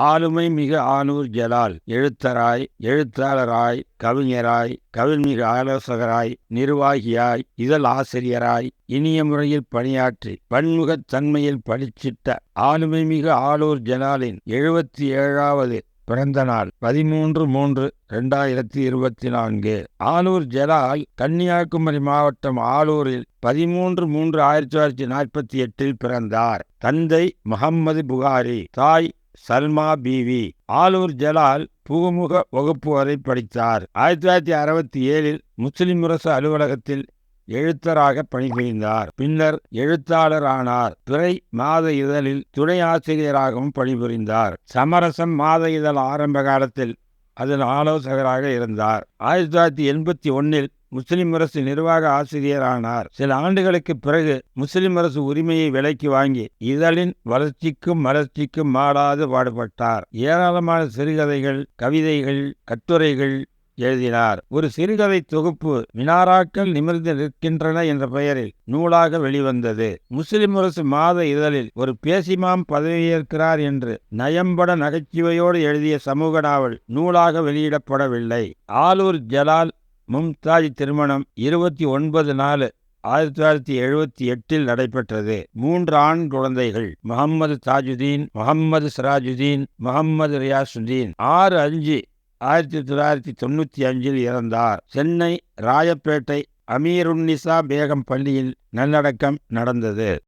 ஆளுமை மிக ஆனூர் ஜலால். எழுத்தராய் எழுத்தாளராய் கவிஞராய் கவிழ்மிகு ஆலோசகராய் நிர்வாகியாய் இதழ் ஆசிரியராய் இனிய முறையில் பணியாற்றி பன்முகத் தன்மையில் படிச்சிட்ட ஆளுமை மிகு ஆளூர் ஜலாலின் எழுபத்தி ஏழாவது பிறந்த நாள் பதிமூன்று மூன்று இரண்டாயிரத்தி இருபத்தி நான்கு ஆலூர் ஜலால் கன்னியாகுமரி மாவட்டம் ஆலூரில் பதிமூன்று மூன்று ஆயிரத்தி தொள்ளாயிரத்தி நாற்பத்தி எட்டில் பிறந்தார். தந்தை முகம்மது புகாரி தாய் சல்மா பீவி ஆலூர் ஜலால் புகுமுக வகுப்பு வரை படித்தார். ஆயிரத்தி தொள்ளாயிரத்தி அறுபத்தி ஏழில் முஸ்லிம் அரசு அலுவலகத்தில் எழுத்தராக பணிபுரிந்தார். பின்னர் எழுத்தாளர் ஆனார் துறை மாத இதழில் துணை ஆசிரியராகவும் பணிபுரிந்தார். சமரசம் மாத இதழ் ஆரம்ப காலத்தில் அதன் ஆலோசகராக இருந்தார். ஆயிரத்தி தொள்ளாயிரத்தி எண்பத்தி ஒன்னில் முஸ்லிம் அரசு நிர்வாக ஆசிரியரானார். சில ஆண்டுகளுக்கு பிறகு முஸ்லிம் அரசு உரிமையை விலைக்கு வாங்கி இதழின் வளர்ச்சிக்கும் வளர்ச்சிக்கும் மாறாது பாடுபட்டார். ஏராளமான சிறுகதைகள் கவிதைகள் கட்டுரைகள் எழுதினார். ஒரு சிறுகதை தொகுப்பு மினாராக்கள் நிமிர்ந்து நிற்கின்றன என்ற பெயரில் நூலாக வெளிவந்தது. முஸ்லிம் அரசு மாத இதழில் ஒரு பேசிமாம் பதவியேற்கிறார் என்று நயம்பட நகைச்சுவையோடு எழுதிய சமூக நாவல் நூலாக வெளியிடப்படவில்லை. ஆலூர் ஜலால் மும்தாஜ் திருமணம் இருபத்தி ஒன்பது நாலு ஆயிரத்தி தொள்ளாயிரத்தி எழுபத்தி எட்டில் நடைபெற்றது. மூன்று ஆண் குழந்தைகள் முகம்மது தாஜுதீன் முகம்மது சிராஜுதீன் முகம்மது ரியாசுதீன். ஆறு அஞ்சு ஆயிரத்தி தொள்ளாயிரத்தி தொண்ணூற்றி அஞ்சில் இறந்தார். சென்னை ராயப்பேட்டை அமீருன்னிசா பேகம் பள்ளியில் நல்லடக்கம் நடந்தது.